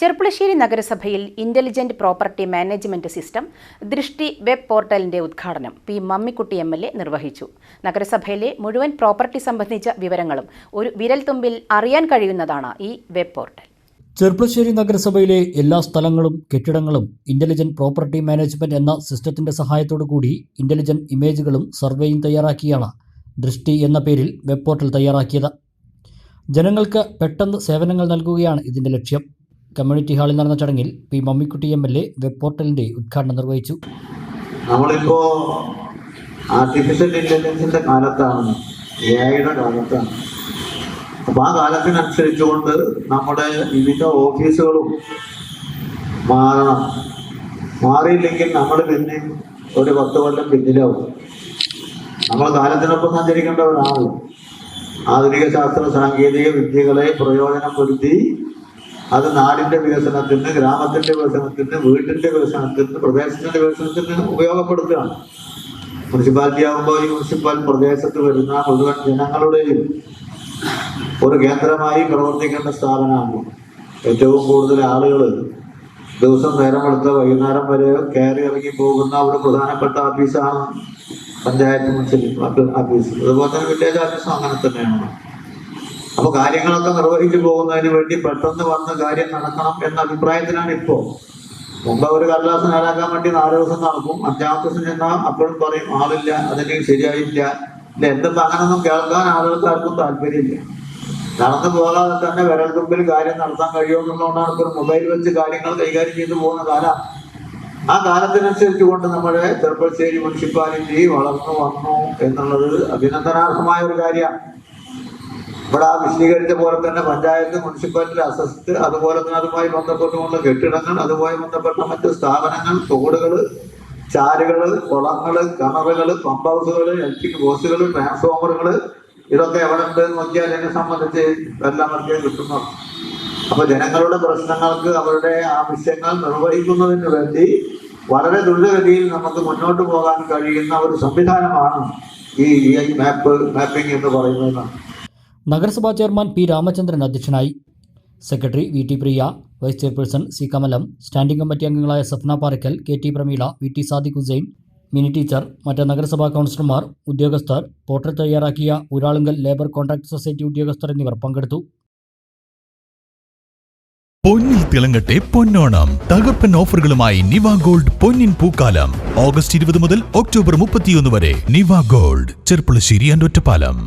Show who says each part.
Speaker 1: ചെർപ്പുളശ്ശേരി നഗരസഭയിൽ intelligent property management system Drishti web പോർട്ടലിന്റെ ഉദ്ഘാടനം P Mammikutty M L A നിർവഹിച്ചു. നഗരസഭയിലെ മുഴുവൻ പ്രോപ്പർട്ടി സംബന്ധിച്ച വിവരങ്ങളും ഒരു വിരൽത്തുമ്പിൽ അറിയാൻ കഴിയുന്നതാണ് ഈ വെബ് പോർട്ടൽ
Speaker 2: ചെർപ്പുളശ്ശേരി നഗരസഭയിലെ എല്ലാ സ്ഥലങ്ങളും കെട്ടിടങ്ങളും ഇന്റലിജന്റ് പ്രോപ്പർട്ടി മാനേജ്മെന്റ് എന്ന സിസ്റ്റത്തിന്റെ സഹായത്തോടു കൂടി ഇന്റലിജന്റ് ഇമേജുകളും സർവേയും തയ്യാറാക്കിയാണ് ദൃഷ്ടി എന്ന പേരിൽ വെബ് പോർട്ടൽ തയ്യാറാക്കിയത്. ജനങ്ങൾക്ക് പെട്ടെന്ന് സേവനങ്ങൾ നൽകുകയാണ് ഇതിന്റെ ലക്ഷ്യം. കമ്മ്യൂണിറ്റി ഹാളിൽ നടന്ന ചടങ്ങിൽ P Mammikutty M L A web പോർട്ടലിന്റെ ഉദ്ഘാടനം നിർവഹിച്ചു.
Speaker 3: നമ്മളിപ്പോ ആർട്ടിഫിഷ്യൽ ഇന്റലിജൻസിന്റെ കാലത്താണ് എ കാലത്താണ്. അപ്പൊ ആ കാലത്തിനനുസരിച്ചുകൊണ്ട് നമ്മുടെ വിവിധ ഓഫീസുകളും മാറണം. മാറിയില്ലെങ്കിൽ നമ്മൾ പിന്നെ ഒരു പത്ത് കൊല്ലം പിന്നിലാവും. നമ്മൾ കാലത്തിനൊപ്പം സഞ്ചരിക്കേണ്ടവരാണല്ലോ ആധുനിക ശാസ്ത്ര സാങ്കേതിക വിദ്യകളെ പ്രയോജനപ്പെടുത്തി അത് നാടിന്റെ വികസനത്തിന് ഗ്രാമത്തിന്റെ വികസനത്തിന് വീട്ടിന്റെ വികസനത്തിന് പ്രദേശത്തിന്റെ വികസനത്തിന് ഉപയോഗപ്പെടുത്തുകയാണ്. മുനിസിപ്പാലിറ്റി ആകുമ്പോൾ ഈ മുനിസിപ്പൽ പ്രദേശത്ത് വരുന്ന മുഴുവൻ ജനങ്ങളുടെയും ഒരു കേന്ദ്രമായി പ്രവർത്തിക്കേണ്ട സ്ഥാപനമാണ്. ഏറ്റവും കൂടുതൽ ആളുകൾ ദിവസം നേരം എടുത്ത് വൈകുന്നേരം വരെ കയറി ഇറങ്ങി പോകുന്ന ഒരു പ്രധാനപ്പെട്ട ഓഫീസാണ് പഞ്ചായത്ത് മുനിസിപ്പൽ ഓഫീസ്. അതുപോലെ തന്നെ വില്ലേജ് ഓഫീസും അങ്ങനെ തന്നെയാണ്. അപ്പൊ കാര്യങ്ങളൊക്കെ നിർവഹിച്ചു പോകുന്നതിന് വേണ്ടി പെട്ടെന്ന് വന്ന് കാര്യം നടക്കണം എന്ന അഭിപ്രായത്തിലാണ് ഇപ്പോ. മുമ്പ് ഒരു കടലാസ് നേരാക്കാൻ വേണ്ടി നാല് ദിവസം നടക്കും. അഞ്ചാമത്തെ ദിവസം ചെന്നാൽ അപ്പോഴും പറയും ആളില്ല അതിന് ശരിയായില്ല. ഇല്ല എന്തെന്ന് അങ്ങനൊന്നും കേൾക്കാൻ ആളുകൾക്ക് ആർക്കും താല്പര്യമില്ല. നടന്നു പോകാതെ തന്നെ വിരൽ തുമ്പിൽ കാര്യം നടത്താൻ കഴിയുമെന്നുള്ളതുകൊണ്ടാണ് ഇപ്പോൾ മൊബൈൽ വെച്ച് കാര്യങ്ങൾ കൈകാര്യം ചെയ്തു പോകുന്ന കാലം. ആ കാലത്തിനനുസരിച്ച് കൊണ്ട് നമ്മുടെ ചെറുപ്പശ്ശേരി മുനിസിപ്പാലിറ്റി വളർന്നു വന്നു എന്നുള്ളത് അഭിനന്ദനാർഹമായ ഒരു കാര്യമാണ്. ഇവിടെ ആ വിശദീകരിച്ച പോലെ തന്നെ പഞ്ചായത്ത് മുനിസിപ്പാലിറ്റി അസസ്റ്റ് അതുപോലെ തന്നെ അതുമായി ബന്ധപ്പെട്ടുകൊണ്ട് കെട്ടിടങ്ങൾ അതുമായി ബന്ധപ്പെട്ട മറ്റ് സ്ഥാപനങ്ങൾ തോടുകൾ ചാലുകൾ കുളങ്ങൾ കിണറുകൾ പമ്പ് ഹൗസുകൾ ഇലക്ട്രിക് ബോസുകൾ ട്രാൻസ്ഫോമറുകൾ ഇതൊക്കെ എവിടെ ഉണ്ട് നോക്കിയാൽ എന്നെ സംബന്ധിച്ച് എല്ലാം അവർക്ക് കിട്ടുന്നു അപ്പൊ ജനങ്ങളുടെ പ്രശ്നങ്ങൾക്ക് അവരുടെ ആവശ്യങ്ങൾ നിർവഹിക്കുന്നതിന് വേണ്ടി വളരെ ദ്രുതഗതിയിൽ നമുക്ക് മുന്നോട്ട് പോകാൻ കഴിയുന്ന ഒരു സംവിധാനമാണ് ഈ ഈ മാപ്പ് മാപ്പിംഗ് എന്ന് പറയുന്നത്.
Speaker 2: നഗരസഭാ ചെയർമാൻ പി രാമചന്ദ്രൻ അധ്യക്ഷനായി. Secretary V T Priya vice chairperson C Kamalam standing committee അംഗങ്ങളായ Safna Parakkal K T Prameela V T Sadiq Hussain Mini teacher മറ്റ് നഗരസഭാ കൗൺസിലർമാർ ഉദ്യോഗസ്ഥർ പോർട്ടൽ തയ്യാറാക്കിയ ഊരാളുങ്കൽ ലേബർ കോൺട്രാക്ട് സൊസൈറ്റി ഉദ്യോഗസ്ഥർ എന്നിവർ പങ്കെടുത്തു.
Speaker 4: പൊന്നിൽ തിളങ്ങട്ടെ പൊന്നോണം. തകർപ്പൻ ഓഫറുകളുമായി നിവ ഗോൾഡ് പൊന്നിൻ പൂക്കാലം. ഓഗസ്റ്റ് ഇരുപത് മുതൽ ഒക്ടോബർ മുപ്പത്തിയൊന്ന് വരെ നിവ ഗോൾഡ് ചെർപ്പുളശ്ശേരി ആൻഡ് ഒറ്റപ്പാലം.